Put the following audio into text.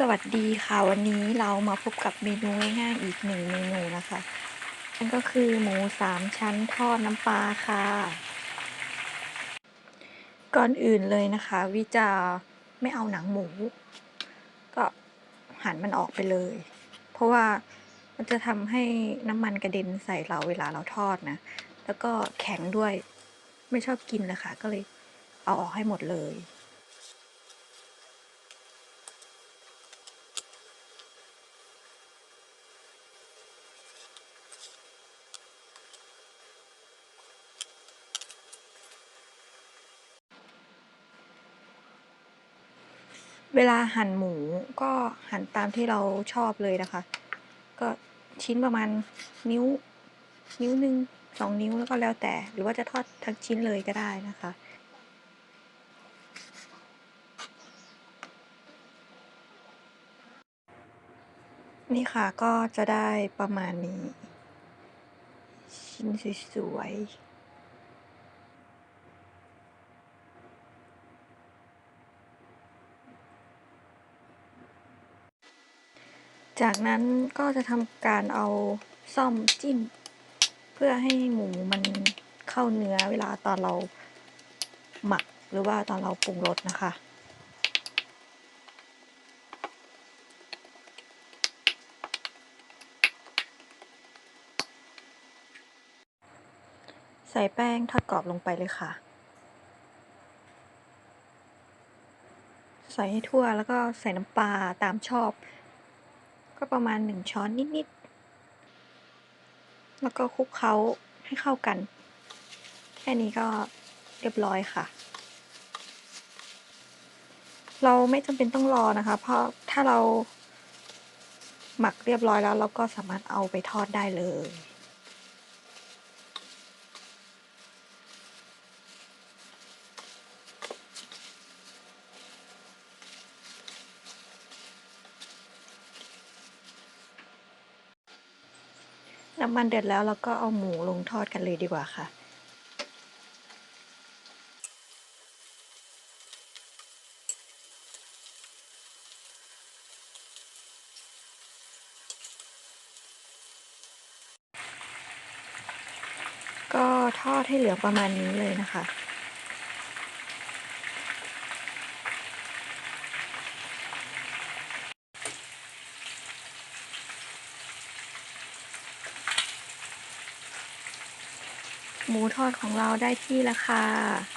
สวัสดีค่ะวันนี้เรามาพบกับเมนูง่ายๆอีกหนึ่งเมนูนะคะนั่นก็คือหมูสามชั้นทอดน้ำปลาค่ะ ก่อนอื่นเลยนะคะ วิจะไม่เอาหนังหมู ก็หันมันออกไปเลย เพราะว่ามันจะทำให้น้ำมันกระเด็นใส่เราเวลาเราทอดนะ แล้วก็แข็งด้วยไม่ชอบกินเลยค่ะก็เลยเอาออกให้หมดเลย เวลาหั่นหมูก็หั่นตามที่เราชอบเลยนะคะ ก็ชิ้นประมาณนิ้ว นิ้วหนึ่งสองนิ้วแล้วก็แล้วแต่ หรือว่าจะทอดทั้งชิ้นเลยก็ได้นะคะนี่ค่ะก็จะได้ประมาณนี้ ชิ้นสวยๆ จากนั้นก็จะทำการเอาซ่อมจิ้ม เพื่อให้หมูมันเข้าเนื้อเวลาตอนเราหมักหรือว่าตอนเราปรุงรสนะคะ ใส่แป้งทอดกรอบลงไปเลยค่ะ ใส่ให้ทั่วแล้วก็ใส่น้ำปลาตามชอบ ก็ประมาณหนึ่งช้อนนิด ๆ แล้วก็คลุกเคล้าให้เข้ากัน แค่นี้ก็เรียบร้อยค่ะ เราไม่จำเป็นต้องรอนะคะ เพราะถ้าเราหมักเรียบร้อยแล้ว เราก็สามารถเอาไปทอดได้เลย น้ำมันเดือดแล้วเราก็เอาหมูลงทอดกันเลยดีกว่าค่ะ ก็ทอดให้เหลืองประมาณนี้เลยนะคะ หมูทอดของเราได้ที่แล้วค่ะ